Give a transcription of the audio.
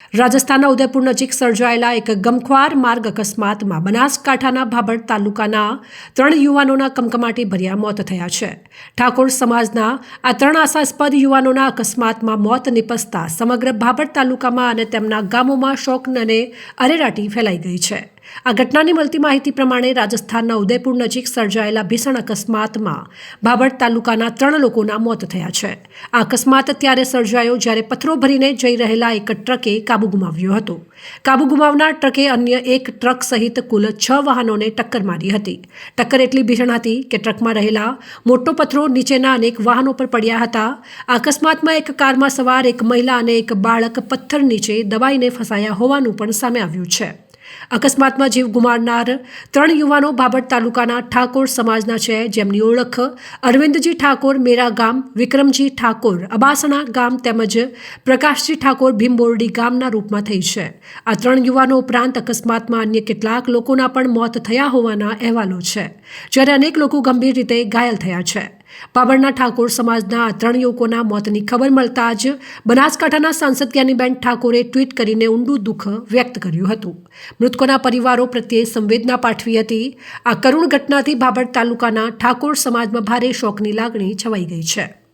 રાજસ્થાનના ઉદયપુર નજીક સર્જાયેલા એક ગમખ્વાર માર્ગ અકસ્માતમાં બનાસકાંઠાના ભાભર તાલુકાના ત્રણ યુવાનોના કમકમાટી ભર્યા મોત થયા છે. ઠાકોર સમાજના આ ત્રણ આશાસ્પદ યુવાનોના અકસ્માતમાં મોત નિપજતા સમગ્ર ભાભર તાલુકામાં અને તેમના ગામોમાં શોક અને અરેરાટી ફેલાઈ ગઈ છે. આ ઘટનાની મળતી માહિતી પ્રમાણે રાજસ્થાનના ઉદયપુર નજીક સર્જાયેલા ભીષણ અકસ્માતમાં ભાભર તાલુકાના ત્રણ લોકોના મોત થયા છે. આ અકસ્માત ત્યારે સર્જાયો જ્યારે પથ્થરો ભરીને જઈ રહેલા એક ટ્રકે કાબુ ગુમાવ્યો હતો. કાબુ ગુમાવનાર ટ્રકે અન્ય એક ટ્રક સહિત કુલ છ વાહનોને ટક્કર મારી હતી. ટક્કર એટલી ભીષણ હતી કે ટ્રકમાં રહેલા મોટો પથ્થરો નીચેના અનેક વાહનો પર પડ્યા હતા. અકસ્માતમાં એક કારમાં સવાર એક મહિલા અને એક બાળક પથ્થર નીચે દબાઈને ફસાયા હોવાનું પણ સામે આવ્યું છે. અકસ્માતમાં જીવ ગુમાવનાર ત્રણ યુવાનો બાબટ તાલુકાના ઠાકોર સમાજના છે, જેમની ઓળખ અરવિંદજી ઠાકોર, મેરા ગામ, વિક્રમજી ઠાકોર, અબાસણા ગામ તેમજ પ્રકાશજી ઠાકોર ભીમબોરડી ગામના રૂપમાં થઈ છે. આ ત્રણ યુવાનો ઉપરાંત અકસ્માતમાં અન્ય કેટલાક લોકોના પણ મોત થયા હોવાના અહેવાલો છે, જ્યારે અનેક લોકો ગંભીર રીતે ઘાયલ થયા છે. બાબરના ઠાકોર સમાજના આ ત્રણ યુવકોના મોતની ખબર મળતા જ બનાસકાંઠાના સાંસદ જ્ઞાનીબેન ઠાકોરે ટ્વીટ કરીને ઊંડું દુઃખ વ્યક્ત કર્યું હતું. મૃતકોના પરિવારો પ્રત્યે સંવેદના પાઠવી હતી. આ કરુણ ઘટનાથી બાબર તાલુકાના ઠાકોર સમાજમાં ભારે શોકની લાગણી છવાઈ ગઈ છે.